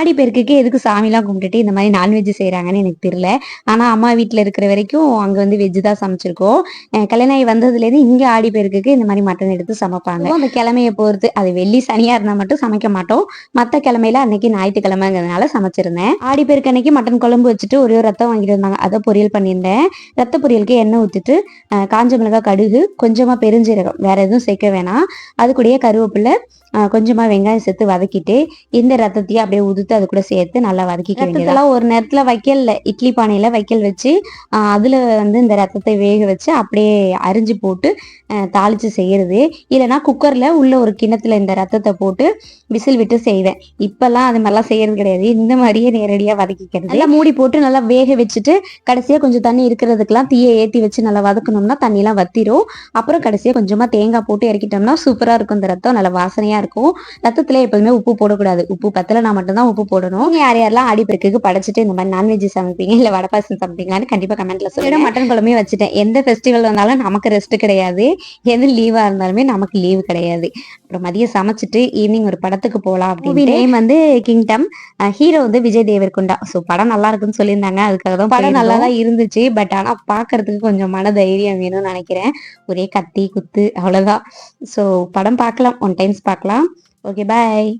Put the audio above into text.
ஆடி பெருக்குக்கு எதுக்கு சாமிலாம் கும்பிட்டுட்டு இந்த மாதிரி நான்வெஜ் செய்கிறாங்கன்னு எனக்கு தெரியல. ஆனால் அம்மா வீட்டில் இருக்கிற வரைக்கும் அங்கே வந்து வெஜ் தான் சமைச்சிருக்கோம். கல்யாணம் ஆகி வந்ததுலேருந்து இங்கே ஆடி பெருக்குக்கு இந்த மாதிரி மட்டன் எடுத்து சமைப்பாங்க. அந்த கிழமையை பொறுத்து. அது வெள்ளி சனியாக இருந்தால் மட்டும் சமைக்க மாட்டோம். மற்ற கிழமையில அன்னைக்கு ஞாயிற்றுக்கிழமைங்கிறதுனால சமைச்சிருந்தேன். ஆடி பெருக்கு அன்னைக்கு மட்டன் குழம்பு வச்சுட்டு ஒரே ஒரு ரத்தம் வாங்கிட்டு வந்தாங்க. அதை பொரியல் பண்ணியிருந்தேன். ரத்த பொரியலுக்கு எண்ணெய் ஊற்றிட்டு காஞ்ச மிளகாய் கடுகு கொஞ்சமாக பெருஞ்சீரகம். வேற எதுவும் சேர்க்க வேணாம். அது கூடயே கருவேப்பிலை கொஞ்சமா வெங்காயம் சேர்த்து வதக்கிட்டு இந்த ரத்தத்தையும் அப்படியே உதுத்து அது கூட சேர்த்து நல்லா வதக்கிக்க வேண்டியதெல்லாம் ஒரு நேரத்துல வைக்கல்ல. இட்லி பானையில வைக்கல் வச்சு அதுல வந்து இந்த ரத்தத்தை வேக வச்சு அப்படியே அரிஞ்சு போட்டு தாளிச்சு செய்யறது. இல்லைன்னா குக்கர்ல உள்ள ஒரு கிண்ணத்துல இந்த ரத்தத்தை போட்டு விசில் விட்டு செய்வேன். இப்பெல்லாம் அது மாதிரிலாம் செய்யறது கிடையாது. இந்த மாதிரியே நேரடியா வதக்கிக்கிறது. நல்லா மூடி போட்டு நல்லா வேக வச்சுட்டு கடைசியா கொஞ்சம் தண்ணி இருக்கிறதுக்கெல்லாம் தீயை ஏத்தி வச்சு நல்லா வதக்கணும்னா தண்ணியெல்லாம் வத்திரும். அப்புறம் கடைசியா கொஞ்சமா தேங்காய் போட்டு இறக்கிட்டோம்னா சூப்பரா இருக்கும். இந்த ரத்தம் நல்லா வாசனையா இருக்கும். ரத்தத்துல எப்போதுமே உப்பு போடக்கூடாது. உப்பு பத்தலைனா மட்டும்தான் உப்பு போடணும். நீங்க யார் யாரெல்லாம் ஆடிப்பெருக்குக்கு படைச்சிட்டு இந்த மாதிரி நான்வெஜ் சமைப்பீங்க இல்ல வடப்பாசம் சமைப்பீங்களான்னு கண்டிப்பா கமெண்ட்ல சொல்லுங்க. மட்டன் குழம்பையும் வச்சுட்டேன். எந்த ஃபெஸ்டிவல் வந்தாலும் நமக்கு ரெஸ்ட் கிடையாது. எது லீவா இருந்தாலுமே நமக்கு லீவு கிடையாது. அப்புறம் மதியம் சமைச்சிட்டு ஈவினிங் ஒரு படத்துக்கு போகலாம் அப்படின்னு நேம் வந்து கிங்டம் ஹீரோ வந்து விஜய் தேவர்கொண்டா ஸோ படம் நல்லா இருக்குன்னு சொல்லியிருந்தாங்க. அதுக்காக தான் படம் நல்லா தான் இருந்துச்சு. பட் ஆனா பார்க்கிறதுக்கு கொஞ்சம் மன தைரியம் வேணும்னு நினைக்கிறேன். ஒரே கத்தி குத்து அவ்வளவுதான். ஸோ படம் பார்க்கலாம். ஒன் டைம்ஸ் பார்க்கலாம். Okay bye